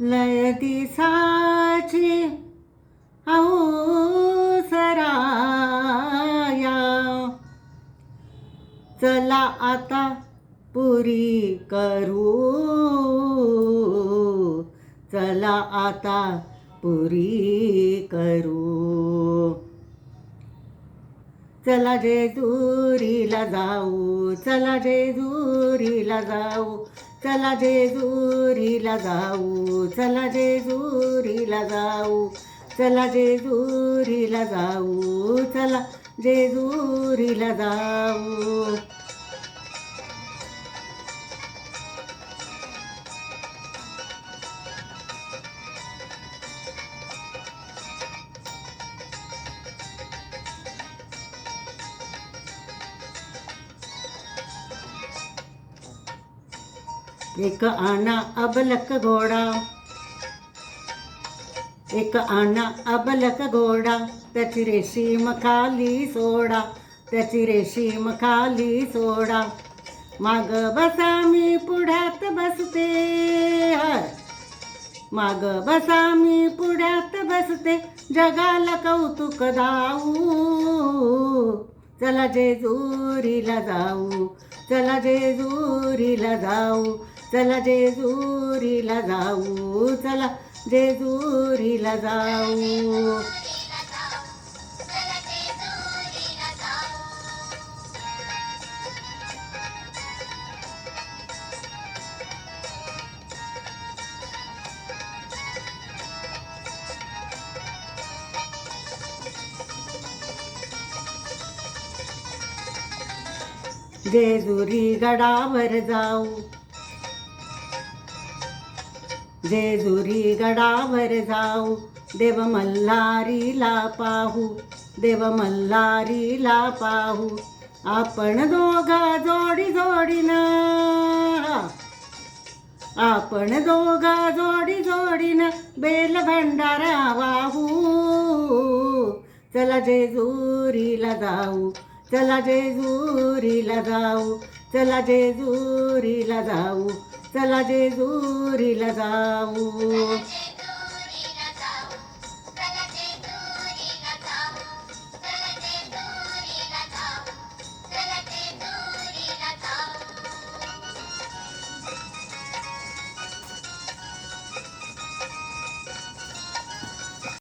लय दिसाची सराया चला आता पुरी करू. चला आता पुरी करू. चला जेजुरीला जाऊ चला जेजुरीला जाऊ. चला जेजुरीला जाऊ चला जेजुरीला जाऊ चला जेजुरीला जाऊ चला जेजुरीला जाऊ. एक आना अबलक घोडा। एक आना अबलक घोडा त्याची रेशीम खाली सोडा त्याची रेशीम खाली सोडा। माग बसा मी पुढ्यात बसते माग बसा मी पुढ्यात बसते जगाला कौतुक दाऊ। चला जेजुरीला जाऊ चला जेजुरीला जाऊ। चला जेजुरीला जाऊ चला जेजुरीला जाऊ. जेजुरी गडावर जाऊ. जेजुरी गडावर जाऊ देव मल्हारीला पाहू देव मल्हारीला पाहू. आपण दोघा जोडी जोडीनं आपण दोघा जोडी जोडीनं बेल भंडारा वाहू. चला जेजुरीला जाऊ चला जेजुरीला जाऊ चला जेजुरीला जाऊ. चला जेजुरीला जाऊ.